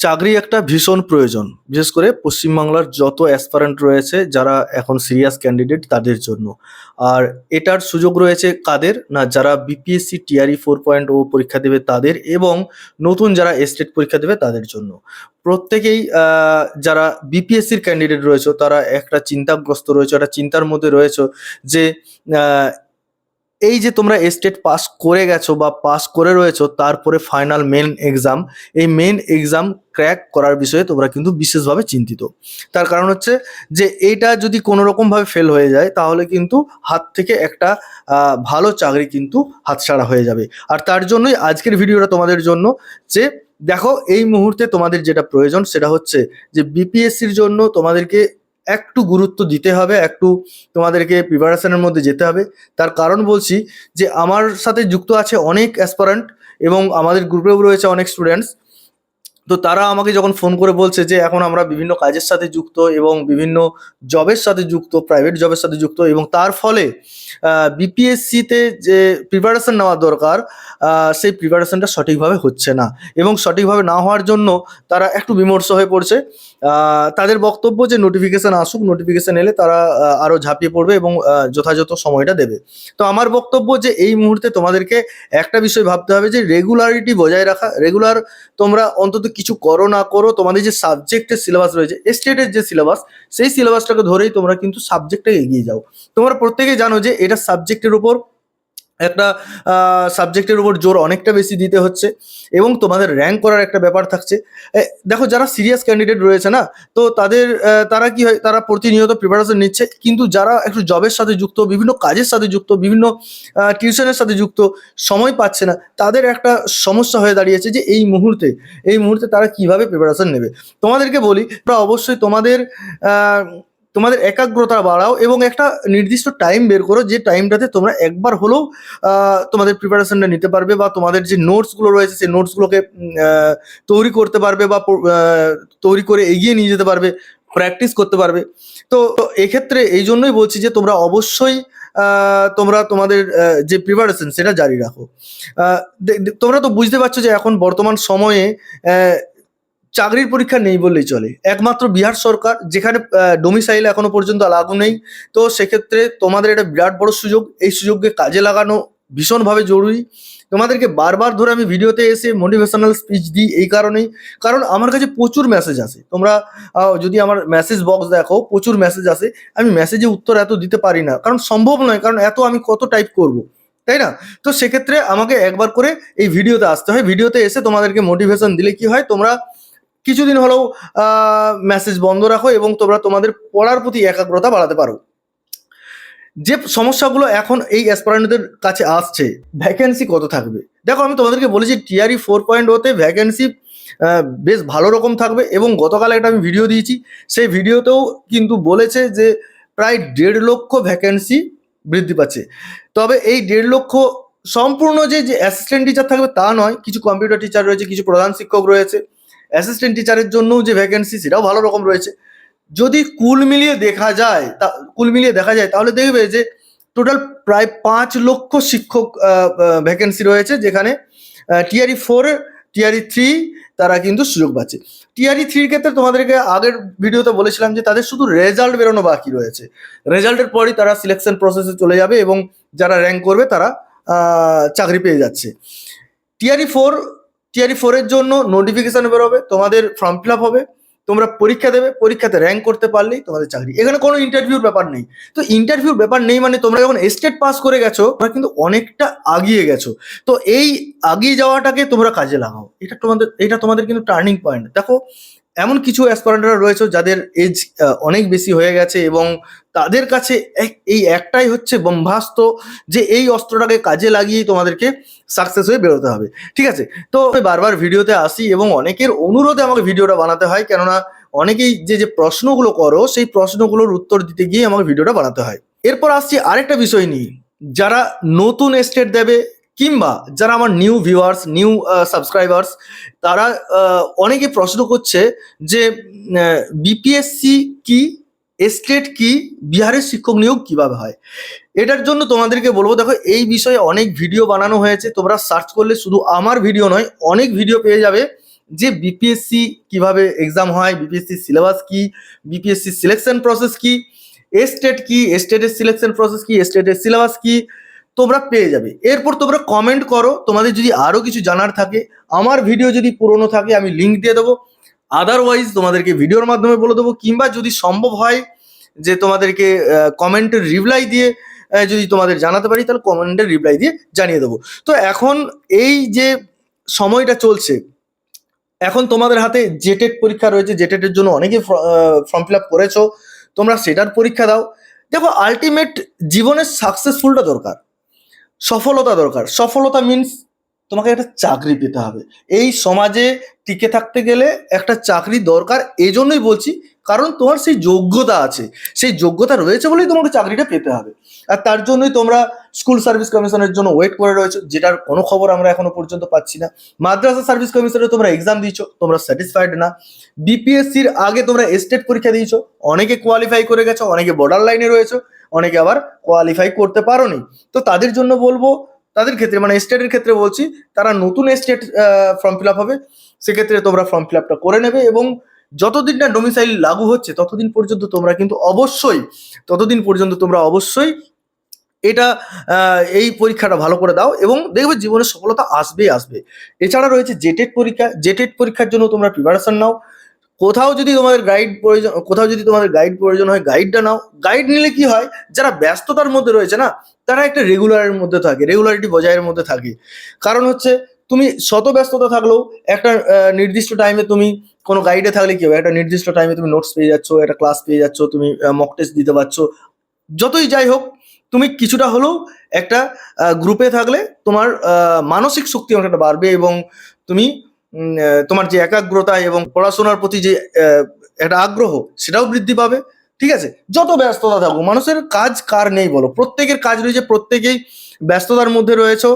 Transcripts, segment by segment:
চাকরি একটা ভীষণ প্রয়োজন, বিশেষ করে পশ্চিমবাংলার যত অ্যাসপারেন্ট রয়েছে যারা এখন সিরিয়াস ক্যান্ডিডেট তাদের জন্য। আর এটার সুযোগ রয়েছে কাদের? না, যারা BPSC TRE four point O পরীক্ষা দেবে তাদের এবং নতুন যারা এস্টেট পরীক্ষা দেবে তাদের জন্য। প্রত্যেকেই যারা বিপিএসসির ক্যান্ডিডেট রয়েছে, তারা একটা চিন্তাগ্রস্ত রয়েছে, একটা চিন্তার মধ্যে রয়েছে যে এই যে তোমরা স্টেট পাস করে গেছো বা পাস করে রয়েছো, তারপরে ফাইনাল মেন এক্সাম এই মেন এক্সাম ক্র্যাক করার বিষয়ে তোমরা কিন্তু বিশেষভাবে চিন্তিত। তার কারণ হচ্ছে যে এইটা যদি কোনো রকমভাবে ফেল হয়ে যায়, তাহলে কিন্তু হাত থেকে একটা ভালো চাকরি কিন্তু হাতছাড়া হয়ে যাবে। আর তার জন্যই আজকের ভিডিওটা তোমাদের জন্য যে, দেখো এই মুহূর্তে তোমাদের যেটা প্রয়োজন সেটা হচ্ছে যে বিপিএসসির জন্য তোমাদেরকে একটু গুরুত্ব দিতে হবে, একটু তোমাদেরকে প্রিপারেশনের মধ্যে যেতে হবে। তার কারণ বলছি যে আমার সাথে যুক্ত আছে অনেক অ্যাসপারেন্ট এবং আমাদের গ্রুপেও রয়েছে অনেক স্টুডেন্টস তো তারা আমাকে যখন ফোন করে বলছে যে এখন আমরা বিভিন্ন কাজের সাথে যুক্ত এবং বিভিন্ন জবের সাথে যুক্ত প্রাইভেট জবের সাথে যুক্ত এবং তার ফলে বিপিএসসিতে যে প্রিপারেশন নেওয়া দরকার সেই প্রিপারেশনটা সঠিকভাবে হচ্ছে না। এবং সঠিকভাবে না হওয়ার জন্য তারা একটু বিমর্ষ হয়ে পড়ছে। তাদের বক্তব্য যে নোটিফিকেশন আসুক নোটিফিকেশন এলে তারা আহ, আরও ঝাঁপিয়ে পড়বে এবং যথাযথ সময়টা দেবে। তো আমার বক্তব্য যে এই মুহূর্তে তোমাদেরকে একটা বিষয় ভাবতে হবে যে রেগুলারিটি বজায় রাখা রেগুলার তোমরা অন্তত কিছু করো না করো তোমাদের যে সাবজেক্টের সিলেবাস রয়েছে স্টেটের যে সিলেবাস সেই সিলেবাসটাকে ধরেই তোমরা কিন্তু সাবজেক্টটাকে এগিয়ে যাও। তোমরা প্রত্যেকেই জানো যে এটা সাবজেক্টের উপর একটা সাবজেক্টের উপর জোর অনেকটা বেশি দিতে হচ্ছে এবং তোমাদের র্যাঙ্ক করার একটা ব্যাপার থাকছে। দেখো যারা সিরিয়াস ক্যান্ডিডেট রয়েছে না, তো তাদের তারা কি হয়, তারা প্রতিনিয়ত প্রিপারেশন নিচ্ছে কিন্তু যারা একটু জবের সাথে যুক্ত, বিভিন্ন কাজের সাথে যুক্ত, বিভিন্ন টিউশনের সাথে যুক্ত, সময় পাচ্ছে না, তাদের একটা সমস্যা হয়ে দাঁড়িয়েছে যে এই মুহূর্তে এই মুহূর্তে তারা কীভাবে প্রিপারেশন নেবে? তোমাদেরকে বলি অবশ্যই তোমাদের তোমাদের একাগ্রতা বাড়াও এবং একটা নির্দিষ্ট টাইম বের করো যে টাইমটাতে তোমরা একবার হলেও তোমাদের প্রিপারেশনটা নিতে পারবে বা তোমাদের যে নোটসগুলো রয়েছে সেই নোটসগুলোকে তৈরি করতে পারবে বা তৈরি করে এগিয়ে নিয়ে যেতে পারবে প্র্যাকটিস করতে পারবে। তো এক্ষেত্রে এই জন্যই বলছি যে তোমরা অবশ্যই তোমরা তোমাদের যে প্রিপারেশন সেটা জারি রাখো। তোমরা তো বুঝতে পারছ যে এখন বর্তমান সময়ে চাকরির পরীক্ষা নেই বললেই চলে। একমাত্র বিহার সরকার, যেখানে ডোমিসাইল এখনও পর্যন্ত লাগু নেই। তো সেক্ষেত্রে তোমাদের এটা বিরাট বড় সুযোগ, এই সুযোগকে কাজে লাগানো ভীষণভাবে জরুরি। তোমাদেরকে বারবার ধরে আমি ভিডিওতে এসে মোটিভেশনাল স্পিচ দিই এই কারণেই। কারণ আমার কাছে প্রচুর মেসেজ আসে। তোমরা যদি আমার মেসেজ বক্স দেখো, প্রচুর মেসেজ আসে। আমি মেসেজে উত্তর এত দিতে পারি না। কারণ সম্ভব নয়, কারণ এত আমি কত টাইপ করব, তাই না? তো সেক্ষেত্রে আমাকে একবার করে এই ভিডিওতে আসতে হয়। ভিডিওতে এসে তোমাদেরকে মোটিভেশন দিলে কি হয়? তোমরা কিছুদিন হলেও মেসেজ বন্ধ রাখো এবং তোমরা তোমাদের পড়ার প্রতি একাগ্রতা বাড়াতে পারো। যে সমস্যাগুলো এখন এই অ্যাসপারেন্টদের কাছে আসছে ভ্যাকেন্সি কত থাকবে? দেখো, আমি তোমাদেরকে বলেছি টিআরই ফোর পয়েন্ট ওতে ভ্যাকেন্সি বেশ ভালো রকম থাকবে এবং গতকাল একটা আমি ভিডিও দিয়েছি। সেই ভিডিওতেও কিন্তু বলেছে যে, প্রায় দেড় লক্ষ ভ্যাকেন্সি বৃদ্ধি পাচ্ছে। তবে এই দেড় লক্ষ সম্পূর্ণ যে অ্যাসিস্ট্যান্ট টিচার থাকবে তা নয়, কিছু কম্পিউটার টিচার রয়েছে, কিছু প্রধান শিক্ষক রয়েছে। অ্যাসিস্ট্যান্ট টিচারের জন্যও যে ভ্যাকেন্সি সেটাও ভালো রকম রয়েছে। যদি কুল মিলিয়ে দেখা যায়, তা, কুল মিলিয়ে দেখা যায়, তাহলে দেখবে যে টোটাল প্রায় পাঁচ লক্ষ শিক্ষক ভ্যাকেন্সি রয়েছে, যেখানে টিআরই ফোর টিআরই থ্রি তারা কিন্তু সুযোগ পাচ্ছে। টিআরই থ্রির ক্ষেত্রে তোমাদেরকে আগের ভিডিওতে বলেছিলাম যে তাদের শুধু রেজাল্ট বেরোনো বাকি রয়েছে। রেজাল্টের পরই তারা সিলেকশন প্রসেসে চলে যাবে এবং যারা র্যাঙ্ক করবে তারা চাকরি পেয়ে যাচ্ছে। টিআরই ফোর টিআরই ফোরের জন্য নোটিফিকেশন বেরোবে তোমাদের ফর্ম ফিল আপ হবে, তোমরা পরীক্ষা দেবে, পরীক্ষাতে র্যাঙ্ক করতে পারলেই তোমাদের চাকরি। এখানে কোনো ইন্টারভিউর ব্যাপার নেই। তো ইন্টারভিউর ব্যাপার নেই মানে তোমরা যখন স্টেট পাস করে গেছো, তোমরা কিন্তু অনেকটা আগিয়ে গেছো। তো এই আগিয়ে যাওয়াটাকে তোমরা কাজে লাগাও। এটা তোমাদের এটা তোমাদের কিন্তু টার্নিং পয়েন্ট দেখো এমন কিছু অ্যাসপারেন্টরা রয়েছে যাদের এজ অনেক বেশি হয়ে গেছে এবং তাদের কাছে এই একটাই হচ্ছে ব্রহ্মাস্ত্র যে এই অস্ত্রটাকে কাজে লাগিয়েই তোমাদেরকে সাকসেস হয়ে বেরোতে হবে। ঠিক আছে? তো আমি বারবার ভিডিওতে আসি এবং অনেকের অনুরোধে আমাকে ভিডিওটা বানাতে হয়, কেননা অনেকেই যে যে প্রশ্নগুলো করো, সেই প্রশ্নগুলোর উত্তর দিতে গিয়ে আমাকে ভিডিওটা বানাতে হয়। এরপর আসছি আরেকটা বিষয় নিয়ে। যারা নতুন স্টেট দেবে কিংবা যারা আমার নিউ ভিউয়ার্স নিউ সাবস্ক্রাইবার্স তারা অনেকে প্রশ্ন করছে যে বিপিএসসি কি স্টেট কি, বিহারের শিক্ষক নিয়োগ কীভাবে হয়? এটার জন্য তোমাদেরকে বলব, দেখো, এই বিষয়ে অনেক ভিডিও বানানো হয়েছে। তোমরা সার্চ করলে শুধু আমার ভিডিও নয়, অনেক ভিডিও পেয়ে যাবে যে বিপিএসসি কীভাবে এক্সাম হয় বিপিএসসি সিলেবাস কি বিপিএসসি সিলেকশন প্রসেস কি স্টেট কি স্টেটের সিলেকশন প্রসেস কি স্টেটের সিলেবাস কি তোমরা পেয়ে যাবে। এরপর তোমরা কমেন্ট করো, তোমাদের যদি আরও কিছু জানার থাকে, আমার ভিডিও যদি পুরনো থাকে, আমি লিংক দিয়ে দেবো। আদারওয়াইজ তোমাদেরকে ভিডিওর মাধ্যমে বলে দেবো, কিংবা যদি সম্ভব হয় যে তোমাদেরকে কমেন্টের রিপ্লাই দিয়ে যদি তোমাদের জানাতে পারি, তাহলে কমেন্টের রিপ্লাই দিয়ে জানিয়ে দেবো। তো এখন এই যে সময়টা চলছে, এখন তোমাদের হাতে জেটেট পরীক্ষা রয়েছে। জেটেটের জন্য অনেকে ফর্ম ফিল আপ করেছ। তোমরা সেটার পরীক্ষা দাও। দেখো আলটিমেট জীবনের সাকসেসফুলটা দরকার। সফলতা দরকার। সফলতা মিন্স তোমাকে একটা চাকরি পেতে হবে। এই সমাজে টিকে থাকতে গেলে একটা চাকরি দরকার এই জন্যই বলছি, কারণ তোমার সেই যোগ্যতা আছে। সেই যোগ্যতা রয়েছে বলেই তোমাকে চাকরিটা পেতে হবে। আর তার জন্যই তোমরা স্কুল সার্ভিস কমিশনের জন্য ওয়েট করে রয়েছে, যেটার কোনো খবর আমরা এখনও পর্যন্ত পাচ্ছি না। মাদ্রাসা সার্ভিস কমিশনে তোমরা এক্সাম দিয়েছ, তোমরা স্যাটিসফাইড না। বিপিএসসির আগে তোমরা স্টেট পরীক্ষা দিয়েছ, অনেকে কোয়ালিফাই করে গেছো, অনেকে বর্ডার লাইনে রয়েছে। অনেকে আবার কোয়ালিফাই করতে পারোনি। তো তাদের জন্য বলব, তাদের ক্ষেত্রে মানে স্টেটের ক্ষেত্রে বলছি, তারা নতুন স্টেট ফর্ম ফিল আপ হবে। সেক্ষেত্রে তোমরা ফর্ম ফিল আপটা করে নেবে এবং যতদিন না ডোমিসাইল লাগু হচ্ছে, ততদিন পর্যন্ত তোমরা কিন্তু অবশ্যই, ততদিন পর্যন্ত তোমরা অবশ্যই এটা এই পরীক্ষাটা ভালো করে দাও এবং দেখবে জীবনে সফলতা আসবেই আসবে। এছাড়া রয়েছে জেটেট পরীক্ষা। জেটেট পরীক্ষার জন্য তোমরা প্রিপারেশন নাও। কোথাও যদি তোমাদের গাইড প্রয়োজন, কোথাও যদি তোমাদের গাইড প্রয়োজন হয় গাইডটা নাও। গাইড নিলে কি হয়, যারা ব্যস্ততার মধ্যে রয়েছে না, তারা একটা রেগুলারের মধ্যে থাকে রেগুলারিটি বজায়ের মধ্যে থাকে। কারণ হচ্ছে, তুমি শত ব্যস্ততা থাকলেও একটা নির্দিষ্ট টাইমে তুমি কোনো গাইডে থাকলে কি হবে? একটা নির্দিষ্ট টাইমে তুমি নোটস পেয়ে যাচ্ছ, একটা ক্লাস পেয়ে যাচ্ছ, তুমি মক টেস্ট দিতে পারছ। যতই যাই হোক, তুমি কিছুটা হলেও একটা গ্রুপে থাকলে তোমার মানসিক শক্তি অনেকটা বাড়বে এবং তুমি তোমার যে একাগ্রতা এবং পড়াশোনার প্রতি যে একটা আগ্রহ, সেটাও বৃদ্ধি পাবে, ঠিক আছে? যত ব্যস্ততা থাকুক, মানুষের কাজ কার নেই বলো? প্রত্যেকের কাজ রয়েছে, প্রত্যেকেই ব্যস্ততার মধ্যে রয়েছে।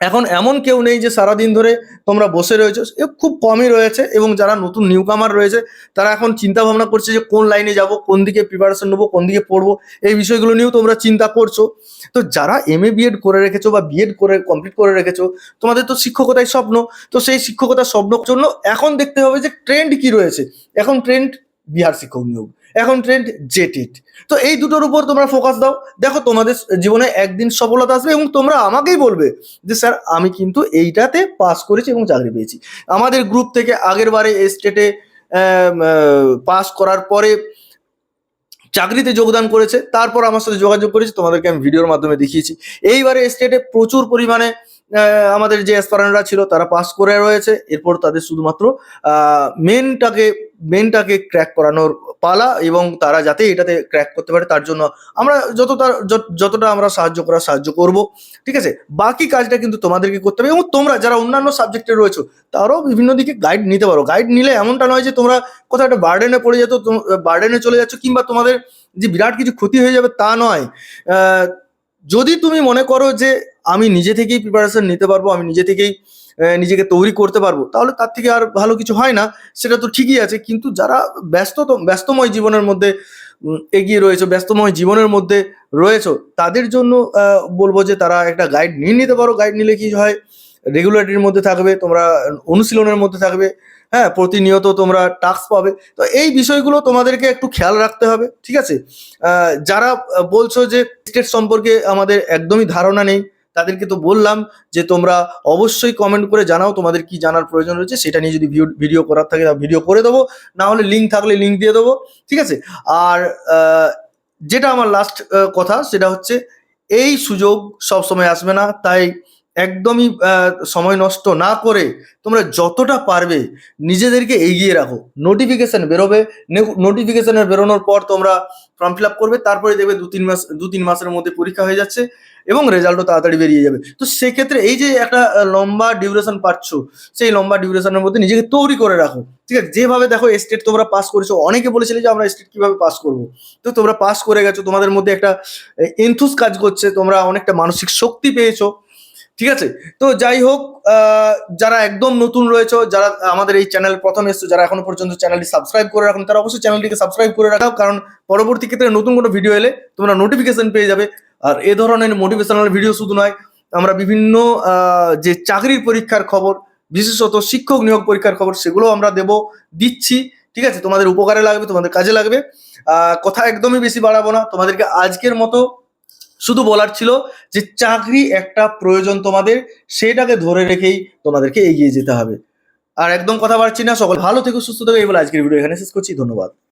এখন এমন কেউ নেই যে সারাদিন ধরে তোমরা বসে রয়েছো। এ খুব কমই রয়েছে এবং যারা নতুন নিউ কামার রয়েছে, তারা এখন চিন্তা ভাবনা করছে যে কোন লাইনে যাব, কোন দিকে প্রিপারেশন নেব, কোন দিকে পড়ব, এই বিষয়গুলো নিয়েও তোমরা চিন্তা করছ। তো যারা এম এ বিএড করে রেখেছো বা বিএড করে কমপ্লিট করে রেখেছো, তোমাদের তো শিক্ষকতাই স্বপ্ন। তো সেই শিক্ষকতার স্বপ্নের জন্য এখন দেখতে হবে যে ট্রেন্ড কি রয়েছে। এখন ট্রেন্ড বিহার শিক্ষক নিয়োগ। এখন ট্রেন্ড জেটিট তো এই দুটোর উপর তোমরা ফোকাস দাও। দেখো, তোমাদের জীবনে একদিন সফলতা আসবে এবং তোমরা আমাকেই বলবে যে, স্যার, আমি কিন্তু এইটাতে পাস করেছি এবং চাকরি পেয়েছি। আমাদের গ্রুপ থেকে আগের বারে স্টেটে পাস করার পরে চাকরিতে যোগদান করেছে। তারপর আমার সাথে যোগাযোগ করেছে। তোমাদেরকে আমি ভিডিওর মাধ্যমে দেখিয়েছি। এইবারে স্টেটে প্রচুর পরিমাণে আমাদের যে অ্যাসপারেন্টরা ছিল তারা পাস করে রয়েছে। এরপর তাদের শুধুমাত্র মেনটাকে মেনটাকে ক্র্যাক করানোর পালা এবং তারা যাতে এটাতে ক্র্যাক করতে পারে তার জন্য আমরা যত- যতটা আমরা সাহায্য করার সাহায্য করব, ঠিক আছে? বাকি কাজটা কিন্তু তোমাদেরকে করতে হবে এবং তোমরা যারা অন্যান্য সাবজেক্টে রয়েছো, তারাও বিভিন্ন দিকে গাইড নিতে পারো। গাইড নিলে এমনটা নয় যে তোমরা কোথাও একটা বার্ডেনে পড়ে যেত বার্ডেনে চলে যাচ্ছ কিংবা তোমাদের যে বিরাট কিছু ক্ষতি হয়ে যাবে তা নয়। যদি তুমি মনে করো যে আমি নিজে থেকেই প্রিপারেশন নিতে পারব, আমি নিজে থেকেই নিজেকে তৈরি করতে পারব, তাহলে তার থেকে আর ভালো কিছু হয় না, সেটা তো ঠিকই আছে, কিন্তু যারা ব্যস্ত ব্যস্তময় জীবনের মধ্যে এগিয়ে রয়েছে, ব্যস্তময় জীবনের মধ্যে রয়েছে, তাদের জন্য বলব যে তারা একটা গাইড নিয়ে নিতে পারো গাইড নিলে কি হয় রেগুলারিটির মধ্যে থাকবে, তোমরা অনুশীলনের মধ্যে থাকবে হ্যাঁ প্রতিনিয়ত তোমরা টাস্ক পাবে, তো এই বিষয়গুলো তোমাদেরকে একটু খেয়াল রাখতে হবে, ঠিক আছে? যারা বলছো যে স্টেট সম্পর্কে আমাদের একদমই ধারণা নেই তাদেরকে তো বললাম যে তোমরা অবশ্যই কমেন্ট করে জানাও তোমাদের কি জানার প্রয়োজন রয়েছে, সেটা নিয়ে যদি ভিডিও করার থাকে ভিডিও করে দেবো, না হলে লিঙ্ক থাকলে লিঙ্ক দিয়ে দেবো, ঠিক আছে? আর যেটা আমার লাস্ট কথা সেটা হচ্ছে এই সুযোগ সব সময় আসবে না, তাই একদমই সময় নষ্ট না করে তোমরা যতটা পারবে নিজেদেরকে এগিয়ে রাখো। নোটিফিকেশান বেরোবে নোটিফিকেশনের বেরোনোর পর তোমরা ফর্ম ফিল আপ করবে, তারপরে দেখবে দু তিন মাস, দু তিন মাসের মধ্যে পরীক্ষা হয়ে যাচ্ছে এবং রেজাল্টও তাড়াতাড়ি বেরিয়ে যাবে। তো সেক্ষেত্রে এই যে একটা লম্বা ডিউরেশন পাচ্ছ, সেই লম্বা ডিউরেশনের মধ্যে নিজেকে তৈরি করে রাখো। ঠিক আছে? যেভাবে দেখো স্টেট তোমরা পাস করেছ, অনেকে বলেছিলে যে আমরা স্টেট কীভাবে পাস করব? তো তোমরা পাস করে গেছো, তোমাদের মধ্যে একটা এনথুস কাজ করছে, তোমরা অনেকটা মানসিক শক্তি পেয়েছ। ঠিক আছে? তো যাই হোক যারা একদম নতুন রয়েছে, যারা আমাদের এই চ্যানেল প্রথম এসছো, যারা এখনও পর্যন্ত চ্যানেলটি সাবস্ক্রাইব করে রাখুন তারা অবশ্যই চ্যানেলটিকে সাবস্ক্রাইব করে রাখাও, কারণ পরবর্তী ক্ষেত্রে নতুন কোনো ভিডিও এলে তোমরা নোটিফিকেশন পেয়ে যাবে। আর এ ধরনের মোটিভেশনাল ভিডিও শুধু নয়, আমরা বিভিন্ন যে চাকরির পরীক্ষার খবর, বিশেষত শিক্ষক নিয়োগ পরীক্ষার খবর, সেগুলো আমরা দেব, দিচ্ছি, ঠিক আছে? তোমাদের উপকারে লাগবে, তোমাদের কাজে লাগবে। কথা একদমই বেশি বাড়াবো না। তোমাদেরকে আজকের মতো শুধু বলার ছিল যে চাকরি একটা প্রয়োজন তোমাদের, সেটাকে ধরে রেখেই তোমাদেরকে এগিয়ে যেতে হবে। আর একদম কথা বাড়ছি না, সকল ভালো থেকে, সুস্থ থেকো, এই বলে আজকের ভিডিও এখানে শেষ করছি, ধন্যবাদ।